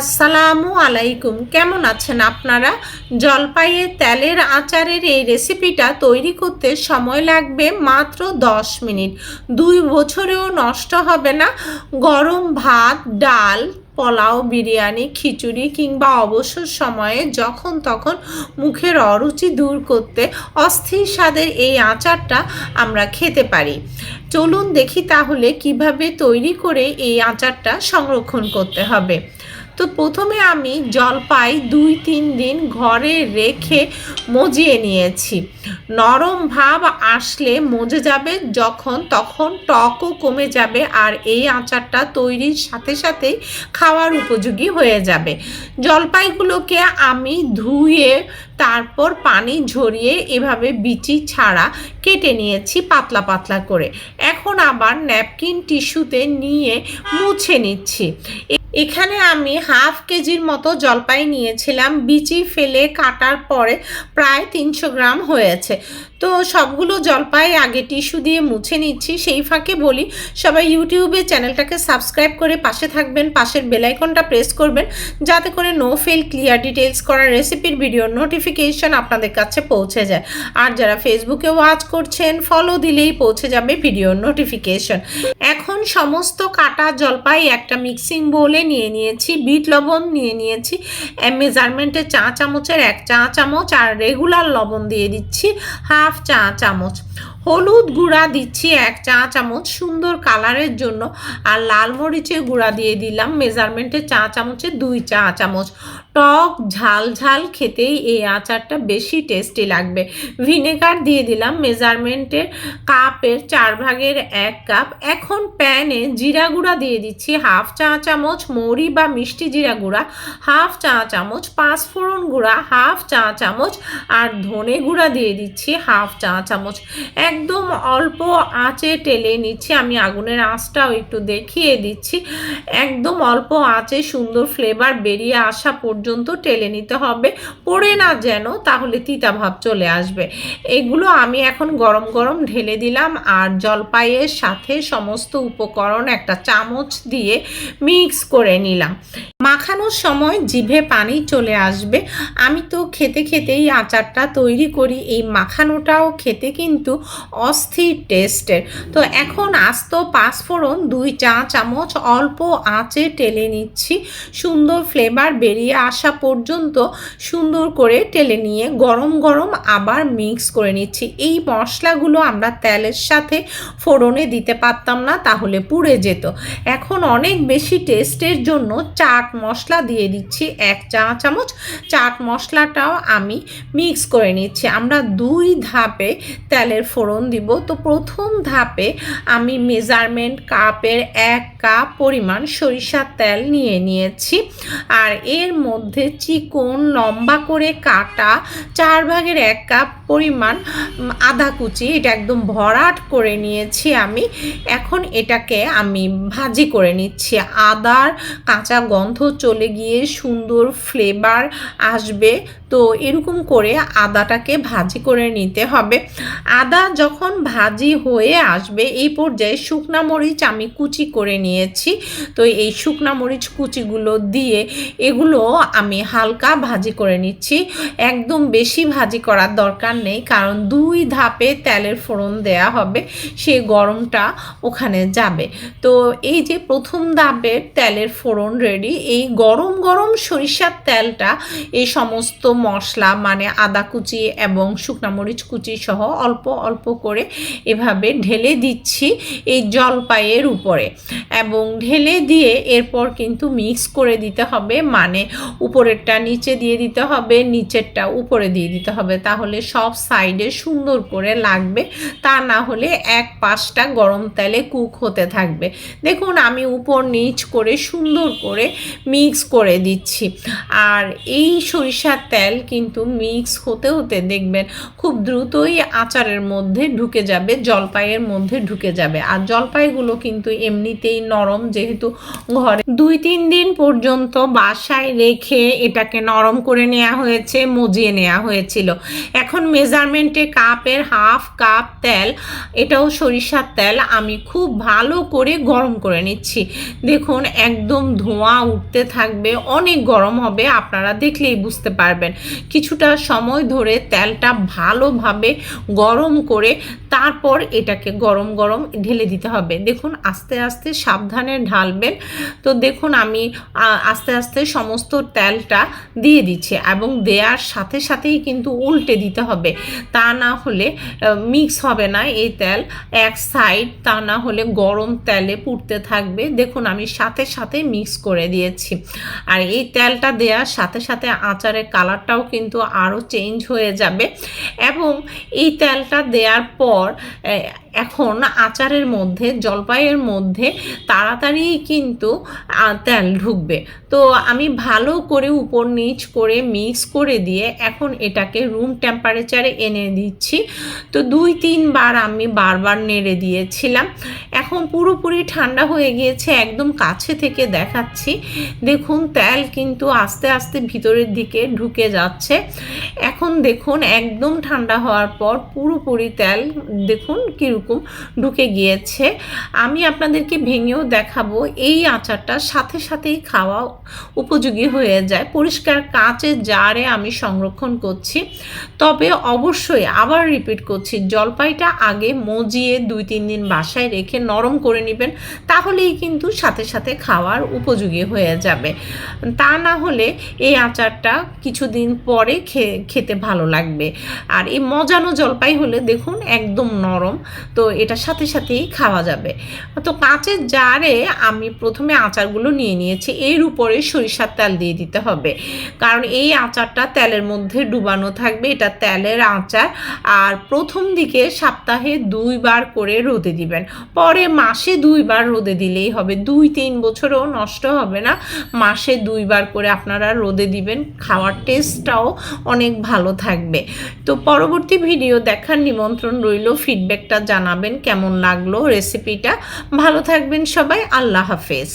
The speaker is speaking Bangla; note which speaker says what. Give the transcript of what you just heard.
Speaker 1: আসসালামু আলাইকুম। কেমন আছেন আপনারা? জলপাইয়ের তেলের আচারের এই রেসিপিটা তৈরি করতে সময় লাগবে মাত্র 10 মিনিট। দুই বছরেও নষ্ট হবে না। গরম ভাত, ডাল, পোলাও, বিরিয়ানি, খিচুড়ি কিংবা অবসর সময়ে যখন তখন মুখের অরুচি দূর করতে অস্থির স্বাদের এই আচারটা আমরা খেতে পারি। চলুন দেখি তাহলে কীভাবে তৈরি করে এই আচারটা সংরক্ষণ করতে হবে। তো প্রথমে আমি জলপাই দুই, তিন দিন ঘরে রেখে মজিয়ে নিয়েছি। নরম ভাব আসলে মজে যাবে যখন, তখন টকও কমে যাবে আর এই আচারটা তৈরির সাথে সাথেই খাওয়ার উপযোগী হয়ে যাবে। জলপাইগুলোকে আমি ধুয়ে, তারপর পানি ঝরিয়ে এভাবে বিচি ছাড়া কেটে নিয়েছি পাতলা পাতলা করে। এখন আবার ন্যাপকিন টিস্যুতে নিয়ে মুছে নিচ্ছি। এখানে আমি হাফ কেজির মতো জলপাই নিয়েছিলাম। বিচি ফেলে কাটার পরে প্রায় তিনশো গ্রাম হয়েছে। তো সবগুলো জলপাই আগে টিস্যু দিয়ে মুছে নিচ্ছি। সেই ফাঁকে বলি, সবাই ইউটিউবে চ্যানেলটাকে সাবস্ক্রাইব করে পাশে থাকবেন, পাশের বেলাইকনটা প্রেস করবেন, যাতে করে নো ফেল ক্লিয়ার ডিটেলস করা রেসিপির ভিডিও নোটিফিকেশন আপনাদের কাছে পৌঁছে যায়। আর যারা ফেসবুকে ওয়াচ করছেন ফলো দিলেই পৌঁছে যাবে ভিডিও নোটিফিকেশন এখন সমস্ত কাটা জলপাই একটা মিক্সিং বোলে নিয়ে নিয়েছি, বিট লবণ নিয়ে নিয়েছি মেজারমেন্টের চা চামচের এক চা চামচ আর রেগুলার লবণ দিয়ে দিচ্ছি হাফ চা চামচ। হলুদ গুঁড়া দিচ্ছি এক চা চামচ, সুন্দর কালারের জন্য। আর লাল মরিচের গুঁড়া দিয়ে দিলাম মেজারমেন্টের চা চামচে দুই চা চামচ। টক ঝাল ঝাল খেতেই এই আচারটা বেশি টেস্টি লাগবে। ভিনেগার দিয়ে দিলাম মেজারমেন্টের কাপের চার ভাগের এক কাপ। এখন প্যানে জিরা গুঁড়া দিয়ে দিচ্ছি হাফ চা চামচ মৌরি বা মিষ্টি জিরা গুঁড়া, হাফ চা চামচ পাঁচফোড়ন গুঁড়া, হাফ চা চামচ আর ধনে গুঁড়া দিয়ে দিচ্ছি হাফ চা চামচ। একদম অল্প আঁচে টেলে নিচ্ছি, আমি আগুনের আঁচটাও একটু দেখিয়ে দিচ্ছি। একদম অল্প আঁচে সুন্দর ফ্লেভার বেরিয়ে আসা পর্যন্ত টেলে নিতে হবে। পড়ে না যেন তাহলে তিতা ভাব চলে আসবে। এগুলো আমি এখন গরম গরম ঢেলে দিলাম আর জলপাইয়ের সাথে সমস্ত উপকরণ একটা চামচ দিয়ে মিক্স করে নিলাম। মাখানোর সময় জিভে পানি চলে আসবে। আমি তো খেতে খেতেই আচারটা তৈরি করি। এই মাখানোটাও খেতে কিন্তু অস্থির টেস্টের। তো এখন আস্ত পাঁচফোড়ন, দুই চা চামচ অল্প আঁচে টেলে নিচ্ছি। সুন্দর ফ্লেভার বেরিয়ে আসা পর্যন্ত সুন্দর করে টেলে নিয়ে গরম গরম আবার মিক্স করে নিচ্ছি। এই মশলাগুলো আমরা তেলের সাথে ফোড়নে দিতে পারতাম না, তাহলে পুড়ে যেত। এখন অনেক বেশি টেস্টের জন্য চাট মশলা দিয়ে দিচ্ছি এক চা চামচ। চাট মশলাটাও আমি মিক্স করে নিচ্ছি। আমরা দুই ধাপে তেলের ফোড়ন দিব। তো প্রথম ধাপে আমি মেজারমেন্ট কাপের এক কাপ পরিমাণ সরিষার তেল নিয়ে নিয়েছি। আর এর মধ্যে চিকন লম্বা করে কাটা চার ভাগের এক কাপ পরিমাণ আদা কুচি, এটা একদম ভরাট করে নিয়েছি আমি। এখন এটাকে আমি ভাজি করে নিচ্ছি। আদার কাঁচা গন্ধ চলে গিয়ে সুন্দর ফ্লেভার আসবে। তো এরকম করে আদাটাকে ভাজি করে নিতে হবে। আদা যখন ভাজি হয়ে আসবে, এই পর্যায়ে শুকনা মরিচ আমি কুচি করে নিয়েছি। তো এই শুকনা মরিচ কুচিগুলো দিয়ে এগুলো আমি হালকা ভাজি করে নিচ্ছি। একদম বেশি ভাজি করার দরকার নেই, কারণ দুই ধাপে তেলের ফোড়ন দেয়া হবে, সে গরমটা ওখানে যাবে। তো এই যে প্রথম ধাপের তেলের ফোড়ন রেডি এই গরম গরম সরিষার তেলটা, এই সমস্ত মশলা মানে আদা কুচি এবং শুকনা মরিচ কুচি সহ অল্প অল্প করে এভাবে ঢেলে দিচ্ছি এই জলপাইয়ের উপরে। এবং ঢেলে দিয়ে এরপর কিন্তু মিক্স করে দিতে হবে মানে উপরেরটা নিচে দিয়ে দিতে হবে, নিচেরটা উপরে দিয়ে দিতে হবে। তাহলে সব সাইডে সুন্দর করে লাগবে। তা না হলে এক পাশটা গরম তেলে কুক হতে থাকবে। দেখুন, আমি উপর নিচ করে সুন্দর করে মিক্স করে দিচ্ছি। আর এই সরিষার তেল কিন্তু মিক্স হতে হতে দেখবেন খুব দ্রুতই আচারের মধ্যে ঢুকে যাবে, জলপাইয়ের মধ্যে ঢুকে যাবে। আর জলপাইগুলো কিন্তু এমনিতেই নরম, যেহেতু ঘরে দুই তিন দিন পর্যন্ত বাসায় রেখে রেখে এটাকে নরম করে নেওয়া হয়েছে, মজিয়ে নেওয়া হয়েছিল। এখন মেজারমেন্টে কাপের হাফ কাপ তেল, এটাও সরিষার তেল, আমি খুব ভালো করে গরম করে নিচ্ছি। দেখুন, একদম ধোঁয়া উঠতে থাকবে, অনেক গরম হবে, আপনারা দেখলেই বুঝতে পারবেন। কিছুটা সময় ধরে তেলটা ভালোভাবে গরম করে তারপর এটাকে গরম গরম ঢেলে দিতে হবে। দেখুন, আস্তে আস্তে সাবধানে ঢালবেন। তো দেখুন, আমি আস্তে আস্তে সমস্ত তেলটা দিয়ে দিচ্ছি এবং দেওয়ার সাথে সাথেই কিন্তু উল্টে দিতে হবে। তা না হলে মিক্স হবে না এই তেল। এক সাইড তা না হলে গরম তেলে পুড়তে থাকবে। দেখুন, আমি সাথে সাথে মিক্স করে দিয়েছি। আর এই তেলটা দেওয়ার সাথে সাথে আচারের কালারটাও কিন্তু আরও চেঞ্জ হয়ে যাবে। এবং এই তেলটা দেওয়ার পর এ, এখন আচারের মধ্যে, জলপাইয়ের মধ্যে তাড়াতাড়ি কিন্তু তেল ঢুকবে। তো আমি ভালো করে উপর নিচ করে মিক্স করে দিয়ে এখন এটাকে রুম টেম্পারেচারে এনে দিচ্ছি। তো দুই, তিনবার আমি বারবার নেড়ে দিয়েছিলাম। এখন পুরোপুরি ঠান্ডা হয়ে গিয়েছে, একদম কাছে থেকে দেখাচ্ছি। দেখুন, তেল কিন্তু আস্তে আস্তে ভিতরের দিকে ঢুকে যাচ্ছে। এখন দেখুন, একদম ঠান্ডা হওয়ার পর পুরোপুরি তেল, দেখুন কীরকম ঢুকে গিয়েছে। আমি আপনাদেরকে ভেঙেও দেখাবো, এই আচারটা সাথে সাথেই খাওয়া উপযোগী হয়ে যায়। পরিষ্কার কাঁচের জারে আমি সংরক্ষণ করছি। তবে অবশ্যই আবার রিপিট করছি, জলপাইটা আগে মজিয়ে দুই, তিন দিন বাসায় রেখে নরম করে নেবেন, তাহলেই কিন্তু সাথে সাথে খাওয়ার উপযোগী হয়ে যাবে। তা না হলে এই আচারটা কিছুদিন পরে খেতে ভালো লাগবে। আর এই মজানো জলপাই হলে দেখুন একদম নরম। তো এটা সাথে সাথেই খাওয়া যাবে। তো কাঁচের জারে আমি প্রথমে আচারগুলো নিয়ে নিয়েছি। এর উপরে সরিষার তেল দিয়ে দিতে হবে। কারণ এই আচারটা তেলের মধ্যে ডুবানো থাকবে। এটা তেলের আচার। আর প্রথম দিকে সপ্তাহে দুইবার করে রোদে দিবেন। পরে মাসে দুইবার রোদে দিলেই হবে। দুই তিন বছরও নষ্ট হবে না। মাসে দুইবার করে আপনারা রোদে দিবেন। খাওয়ার টেস্টটাও অনেক ভালো থাকবে। তো পরবর্তী ভিডিও দেখার নিমন্ত্রণ রইল। ফিডব্যাকটা জানাবেন কেমন লাগল রেসিপিটা ভালো থাকবেন সবাই আল্লাহ হাফেজ।